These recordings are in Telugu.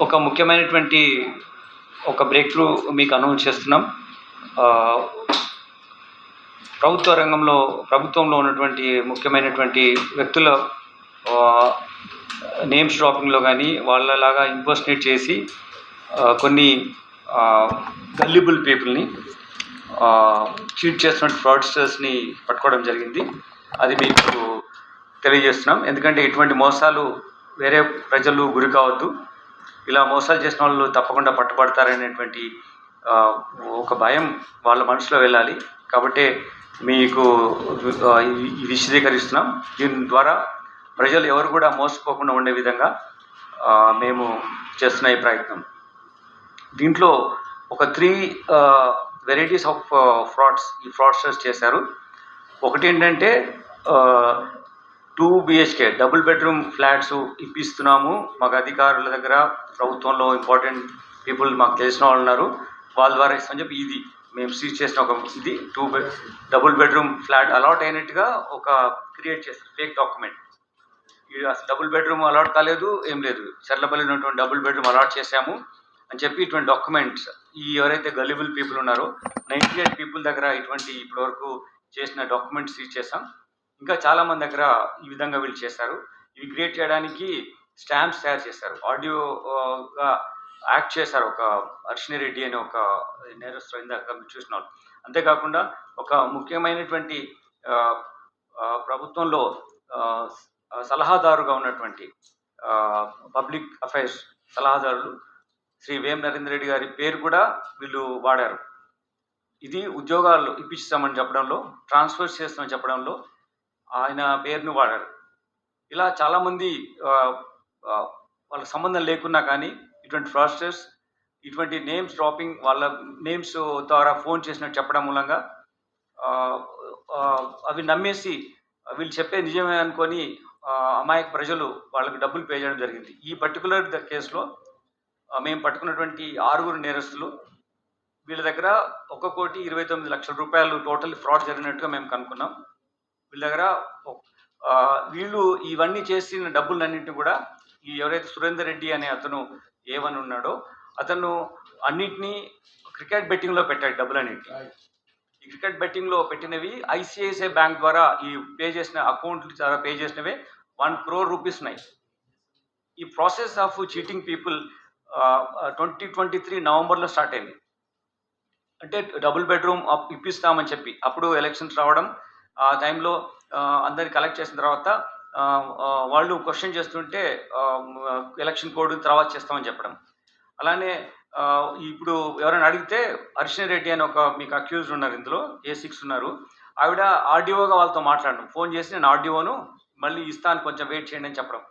ఒక ముఖ్యమైనటువంటి ఒక బ్రేక్ త్రూ మీకు అనౌన్స్ చేస్తున్నాం. ప్రభుత్వ రంగంలో ప్రభుత్వంలో ఉన్నటువంటి ముఖ్యమైనటువంటి వ్యక్తుల నేమ్స్ డ్రాపింగ్లో కానీ వాళ్ళలాగా ఇంపర్సనేట్ చేసి కొన్ని గల్లిబుల్ పీపుల్ని చీట్ చేస్తున్న ఫ్రాడ్స్టర్స్ని పట్టుకోవడం జరిగింది. అది మీకు తెలియజేస్తున్నాం. ఎందుకంటే ఇటువంటి మోసాలు వేరే ప్రజలు గురి కావద్దు. ఇలా మోసాలు చేసిన వాళ్ళు తప్పకుండా పట్టుబడతారనేటువంటి ఒక భయం వాళ్ళ మనసులో వెళ్ళాలి. కాబట్టి మీకు విశదీకరిస్తున్నాం. దీని ద్వారా ప్రజలు ఎవరు కూడా మోసపోకుండా ఉండే విధంగా మేము చేస్తున్న ఈ ప్రయత్నం. దీంట్లో ఒక త్రీ వెరైటీస్ ఆఫ్ ఫ్రాడ్స్ ఈ ఫ్రాడ్స్టర్స్ చేశారు. ఒకటి ఏంటంటే two BHK double bedroom flats ఇప్పిస్తున్నాము. మాకు అధికారుల దగ్గర ప్రభుత్వంలో ఇంపార్టెంట్ పీపుల్ మాకు తెలిసిన వాళ్ళు ఉన్నారు. వాళ్ళ ద్వారా ఇస్తామని చెప్పి ఇది మేము సీజ్ చేసిన ఒక ఇది. Two bed double bedroom flat allot అయినట్టుగా ఒక క్రియేట్ చేస్తారు ఫేక్ డాక్యుమెంట్ ఇది అసలు డబుల్ బెడ్రూమ్ అలాట్ కాలేదు ఏం లేదు. చర్లపల్లిలో ఉన్నటువంటి డబుల్ బెడ్రూమ్ అలాట్ చేశాము అని చెప్పి ఇటువంటి డాక్యుమెంట్స్ ఈ ఎవరైతే గల్లిబుల్ పీపుల్ ఉన్నారో నైంటీ ఎయిట్ పీపుల్ దగ్గర ఇటువంటి ఇప్పటివరకు చేసిన డాక్యుమెంట్స్ సీజ్ చేసాం ఇంకా చాలా మంది దగ్గర ఈ విధంగా వీళ్ళు చేశారు. ఇవి క్రియేట్ చేయడానికి స్టాంప్స్ తయారు చేశారు. ఆడియోగా యాక్ట్ చేశారు. ఒక అర్షిని రెడ్డి అనే ఒక నేరస్తులు ఇందాక మీరు చూసిన వాళ్ళు అంతేకాకుండా ఒక ముఖ్యమైనటువంటి ప్రభుత్వంలో సలహాదారుగా ఉన్నటువంటి పబ్లిక్ అఫైర్స్ సలహాదారులు శ్రీ వేం నరేంద్ర రెడ్డి గారి పేరు కూడా వీళ్ళు వాడారు. ఇది ఉద్యోగాలు ఇప్పిస్తామని చెప్పడంలో ట్రాన్స్ఫర్ చేస్తామని చెప్పడంలో ఆయన పేరును వాడారు. ఇలా చాలామంది వాళ్ళ సంబంధం లేకున్నా కానీ ఇటువంటి ఫ్రాస్టర్స్ ఇటువంటి నేమ్స్ డ్రాపింగ్ వాళ్ళ నేమ్స్ ద్వారా ఫోన్ చేసినట్టు చెప్పడం మూలంగా అవి నమ్మేసి వీళ్ళు చెప్పే నిజమే అనుకొని అమాయక ప్రజలు వాళ్ళకి డబ్బులు పే చేయడం జరిగింది. ఈ పర్టికులర్ కేసులో మేము పట్టుకున్నటువంటి ఆరుగురు నేరస్తులు వీళ్ళ దగ్గర ఒక కోటి ఇరవై తొమ్మిది లక్షల రూపాయలు టోటల్ ఫ్రాడ్ జరిగినట్టుగా మేము కనుక్కున్నాం. వీళ్ళ దగ్గర వీళ్ళు ఇవన్నీ చేసిన డబ్బులన్నింటినీ కూడా ఈ ఎవరైతే సురేందర్ రెడ్డి అనే అతను ఏవని ఉన్నాడో అతను అన్నిటినీ క్రికెట్ బెట్టింగ్లో పెట్టాడు డబ్బులన్నింటినీ ఈ క్రికెట్ బెట్టింగ్లో పెట్టినవి ఐసిఐసిఐ బ్యాంక్ ద్వారా ఈ పే చేసిన అకౌంట్ ద్వారా పే చేసినవి వన్ క్రోర్ రూపీస్ ఉన్నాయి. ఈ process of cheating people twenty twenty three నవంబర్లో స్టార్ట్ అయింది. అంటే డబుల్ బెడ్రూమ్ అప్ ఇప్పిస్తామని చెప్పి అప్పుడు ఎలక్షన్స్ రావడం ఆ టైంలో అందరిని కలెక్ట్ చేసిన తర్వాత వాళ్ళు క్వశ్చన్ చేస్తుంటే ఎలక్షన్ కోడ్ తర్వాత చేస్తామని చెప్పడం. అలానే ఇప్పుడు ఎవరైనా అడిగితే హర్షిని రెడ్డి అని ఒక మీకు అక్యూజ్డ్ ఉన్నారు ఇందులో ఏ సిక్స్ ఉన్నారు. ఆవిడ ఆర్డీఓగా వాళ్ళతో మాట్లాడడం. ఫోన్ చేసి నేను ఆర్డీఓను మళ్ళీ ఇస్తాను కొంచెం వెయిట్ చేయండి అని చెప్పడం.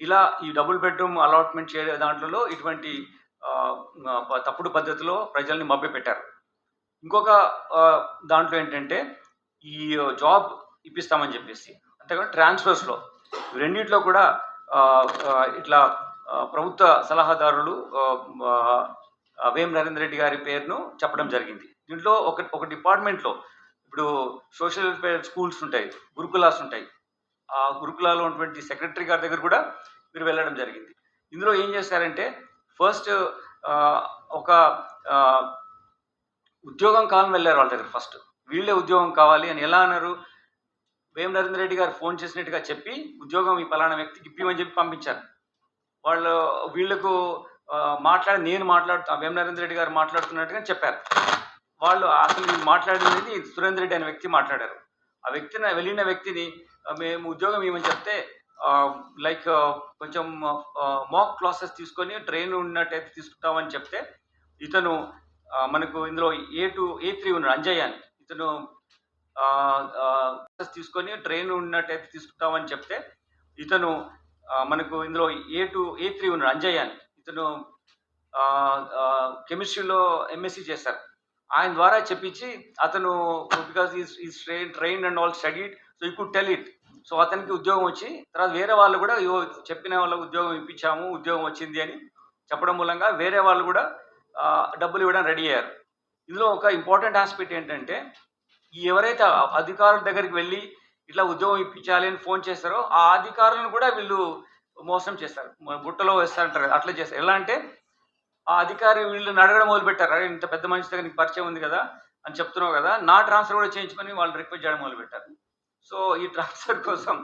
ఇలా ఈ డబుల్ బెడ్రూమ్ అలాట్మెంట్ చేయే దాంట్లో ఇటువంటి తప్పుడు పద్ధతిలో ప్రజల్ని మభ్యపెట్టారు. ఇంకొక దాంట్లో ఏంటంటే ఈ జాబ్ ఇప్పిస్తామని చెప్పేసి. అంతేకాకుండా ట్రాన్స్ఫర్స్లో రెండిట్లో కూడా ఇట్లా ప్రభుత్వ సలహాదారులు వేం నరేంద్ర రెడ్డి గారి పేరును చెప్పడం జరిగింది. దీంట్లో ఒక ఒక డిపార్ట్మెంట్లో ఇప్పుడు సోషల్ వెల్ఫేర్ స్కూల్స్ ఉంటాయి గురుకులాస్ ఉంటాయి. ఆ గురుకులాలో ఉన్నటువంటి సెక్రటరీ గారి దగ్గర కూడా మీరు వెళ్ళడం జరిగింది. ఇందులో ఏం చేశారంటే ఫస్ట్ ఒక ఉద్యోగం కాలం వెళ్ళారు వాళ్ళ దగ్గర ఫస్ట్. వీళ్ళే ఉద్యోగం కావాలి అని ఎలా అన్నారు? వేమ నరేంద్ర రెడ్డి గారు ఫోన్ చేసినట్టుగా చెప్పి ఉద్యోగం ఈ పలానా వ్యక్తికి ఇప్పిమని చెప్పి పంపించారు. వాళ్ళు వీళ్ళకు మాట్లాడి నేను మాట్లాడుతా వేమ నరేంద్ర రెడ్డి గారు మాట్లాడుతున్నట్టుగా చెప్పారు. వాళ్ళు అసలు మాట్లాడినది సురేంద్ర రెడ్డి అనే వ్యక్తి మాట్లాడారు. ఆ వ్యక్తిని వెళ్ళిన వ్యక్తిని మేము ఉద్యోగం ఇవ్వమని చెప్తే లైక్ కొంచెం మాక్ క్లాసెస్ తీసుకొని ట్రైన్ ఉన్నట్టయితే తీసుకుంటామని చెప్తే ఇతను మనకు ఇందులో ఏ టూ ఏ త్రీ ఉన్నాడు అంజయ్య అని ఇతను తీసుకొని ట్రైన్ ఉన్నట్టయితే తీసుకుంటామని చెప్తే ఇతను మనకు ఇందులో ఏ టూ ఏ త్రీ ఉన్నాడు అంజయ్య అని. ఇతను కెమిస్ట్రీలో ఎంఎస్సీ చేశారు ఆయన ద్వారా చెప్పించి అతను because is train train and all studied so you could tell it so అతనికి ఉద్యోగం వచ్చి తర్వాత వేరే వాళ్ళు కూడా చెప్పిన వాళ్ళకి ఉద్యోగం ఇప్పించాము ఉద్యోగం వచ్చింది అని చెప్పడం మూలంగా వేరే వాళ్ళు కూడా డబ్బులు ఇవ్వడం రెడీ అయ్యారు. ఇందులో ఒక ఇంపార్టెంట్ ఆస్పెక్ట్ ఏంటంటే ఎవరైతే అధికారుల దగ్గరికి వెళ్ళి ఇట్లా ఉద్యోగం ఇప్పించాలి అని ఫోన్ చేస్తారో ఆ అధికారులను కూడా వీళ్ళు మోసం చేస్తారు. బుట్టలో వేస్తారంటారు. అట్లా చేస్తారు. ఎలా అంటే ఆ అధికారి వీళ్ళు నడగడం మొదలు పెట్టారు అరే ఇంత పెద్ద మనిషి దగ్గర నీకు పరిచయం ఉంది కదా అని చెప్తున్నావు కదా నా ట్రాన్స్ఫర్ కూడా చేయించుకొని వాళ్ళు రిక్వెస్ట్ చేయడం మొదలు పెట్టారు సో ఈ ట్రాన్స్ఫర్ కోసం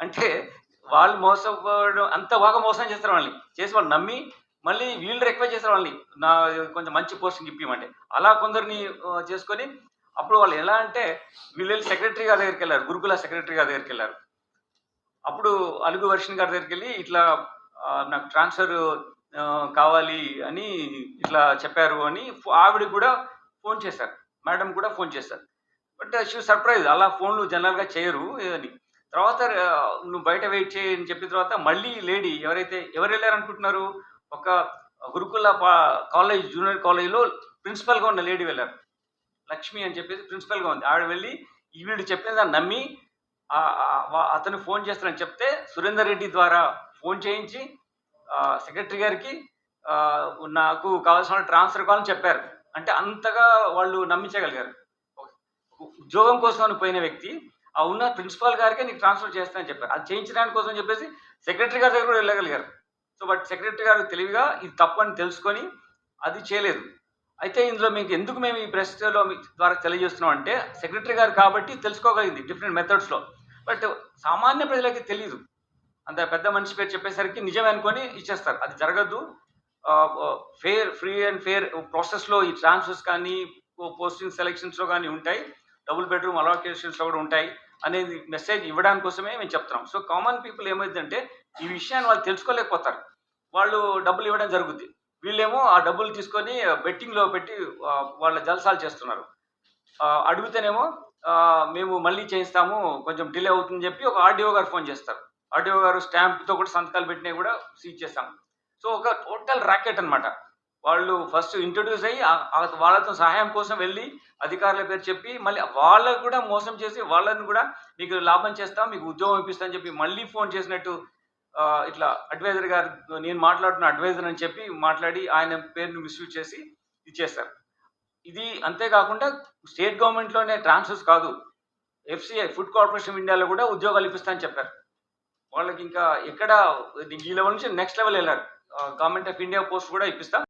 అంటే వాళ్ళు మోసపోవడం అంత బాగా మోసం చేస్తారు వాళ్ళని. చేసి వాళ్ళు నమ్మి మళ్ళీ వీళ్ళు రిక్వెస్ట్ చేసే వాళ్ళని నా కొంచెం మంచి పోస్టింగ్ ఇప్పిమంటే. అలా కొందరిని చేసుకొని అప్పుడు వాళ్ళు ఎలా అంటే వీళ్ళు వెళ్ళి సెక్రటరీ గారి దగ్గరికి వెళ్ళారు గురుకుల సెక్రటరీ గారి దగ్గరికి వెళ్ళారు. అప్పుడు అలుగు వర్షన్ గారి దగ్గరికి వెళ్ళి ఇట్లా నాకు ట్రాన్స్ఫర్ కావాలి అని ఇట్లా చెప్పారు అని ఆవిడ కూడా ఫోన్ చేశారు మేడం కూడా ఫోన్ చేశారు. బట్ షీ సర్ప్రైజ్ అలా ఫోన్లు జనరల్గా చేయరు అని. తర్వాత నువ్వు బయట వెయిట్ చేయని చెప్పిన తర్వాత మళ్ళీ లేడీ ఎవరైతే ఎవరు వెళ్ళారు అనుకుంటున్నారు ఒక గురుకుల కాలేజ్ జూనియర్ కాలేజ్లో ప్రిన్సిపల్గా ఉన్న లేడీ వెళ్ళారు. లక్ష్మి అని చెప్పేసి ప్రిన్సిపల్గా ఉంది. ఆవిడ వెళ్ళి వీడు చెప్పిన దాన్ని నమ్మి అతను ఫోన్ చేస్తానని చెప్తే సురేందర్ రెడ్డి ద్వారా ఫోన్ చేయించి సెక్రటరీ గారికి నాకు కావాల్సిన ట్రాన్స్ఫర్ కావాలని చెప్పారు. అంటే అంతగా వాళ్ళు నమ్మించగలిగారు. ఉద్యోగం కోసం అని పోయిన వ్యక్తి ఆ ఉన్న ప్రిన్సిపాల్ గారికి నీకు ట్రాన్స్ఫర్ చేస్తానని చెప్పారు. అది చేయించడానికి కోసం చెప్పేసి సెక్రటరీ గారి దగ్గర కూడా వెళ్ళగలిగారు. సో బట్ సెక్రటరీ గారు తెలివిగా ఇది తప్పు అని తెలుసుకొని అది చేయలేదు. అయితే ఇందులో మీకు ఎందుకు మేము ఈ ప్రెస్లో మీ ద్వారా తెలియజేస్తున్నాం అంటే సెక్రటరీ గారు కాబట్టి తెలుసుకోగలిగింది డిఫరెంట్ మెథడ్స్లో బట్ సామాన్య ప్రజలకి తెలియదు అంత పెద్ద మనిషి పేరు చెప్పేసరికి నిజమే అనుకొని ఇచ్చేస్తారు. అది జరగదు. ఫేర్ ఫ్రీ అండ్ ఫేర్ ప్రాసెస్లో ఈ ట్రాన్స్ఫర్స్ కానీ పోస్టింగ్ సెలెక్షన్స్లో కానీ ఉంటాయి. డబుల్ బెడ్రూమ్ అలోకేషన్స్లో కూడా ఉంటాయి. అనేది మెసేజ్ ఇవ్వడానికి కోసమే మేము చెప్తున్నాం. సో కామన్ పీపుల్ ఏమైందంటే ఈ విషయాన్ని వాళ్ళు తెలుసుకోలేకపోతారు. వాళ్ళు డబ్బులు ఇవ్వడం జరుగుద్ది. వీళ్ళేమో ఆ డబ్బులు తీసుకొని బెట్టింగ్లో పెట్టి వాళ్ళ జల్సాలు చేస్తున్నారు. అడిగితేనేమో మేము మళ్ళీ చేయిస్తాము కొంచెం డిలే అవుతుందని చెప్పి ఒక ఆర్డీఓ గారు ఫోన్ చేస్తారు. ఆర్డీఓ గారు స్టాంప్తో కూడా సంతకాలు పెట్టినవి కూడా సీజ్ చేస్తాం సో ఒక టోటల్ ర్యాకెట్ అన్నమాట. వాళ్ళు ఫస్ట్ ఇంట్రొడ్యూస్ అయ్యి వాళ్ళతో సహాయం కోసం వెళ్ళి అధికారుల పేరు చెప్పి మళ్ళీ వాళ్ళకు కూడా మోసం చేసి వాళ్ళని కూడా మీకు లాభం చేస్తాం మీకు ఉద్యోగం ఇప్పిస్తా చెప్పి మళ్ళీ ఫోన్ చేసినట్టు ఇట్లా అడ్వైజర్ గారు నేను మాట్లాడుతున్న అడ్వైజర్ అని చెప్పి మాట్లాడి ఆయన పేరును మిస్యూజ్ చేసి ఇచ్చేస్తారు. ఇది అంతేకాకుండా స్టేట్ గవర్నమెంట్లోనే ట్రాన్స్ఫర్స్ కాదు. ఎఫ్సిఐ ఫుడ్ కార్పొరేషన్ ఇండియాలో కూడా ఉద్యోగాలు ఇప్పిస్తానని చెప్పారు. వాళ్ళకి ఇంకా ఎక్కడ ఈ లెవెల్ నుంచి నెక్స్ట్ లెవెల్ వెళ్ళారు. గవర్నమెంట్ ఆఫ్ ఇండియా పోస్ట్ కూడా ఇప్పిస్తాం.